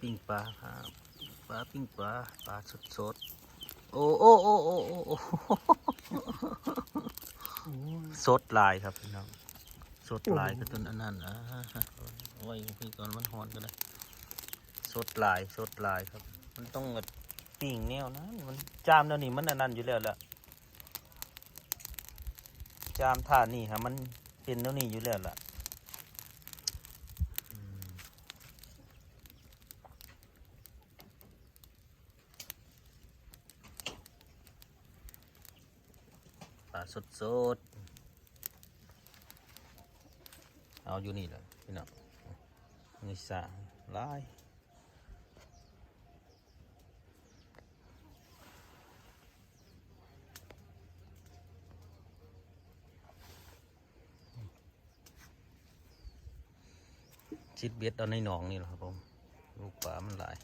ปิ้งปลาครับปลาปิ้งปลาปลาสดสดๆโอ้โอ้โอ้โอ้โอ้โอ้สดหลายครับพี่น้องสดหลายก็ต้นอันนั้นอ่าเอาไว้พี่ก่อนมันหอนก็ได้สดหลายสดหลายครับ มันต้องแบบปิ้งแนวนั้นมันจามแล้วนี่มันอันนั้นอยู่แล้วแหละจามท่านี่ฮะมันเป็นแล้วนี่อยู่แล้วล่ะ ปลาสดสดเอาอยู่นี่แหละพี่น้องนี่สาลายชิดเบ็ดเอาในหนองนี่แหละครับผม ลูกปลามันหลาย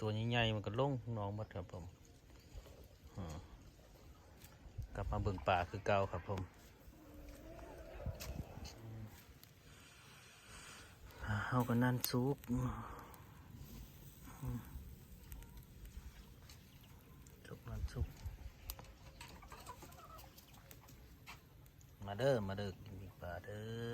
ตัวใหญ่ๆมันก็ลงน้องหมัดครับผมกลับมาเบิ่งป่าคือเก่าครับผมเฮาก็นั่นซุปอืมซุปนั่นซุปมาเด้อมาเด้อกินป่าเด้อ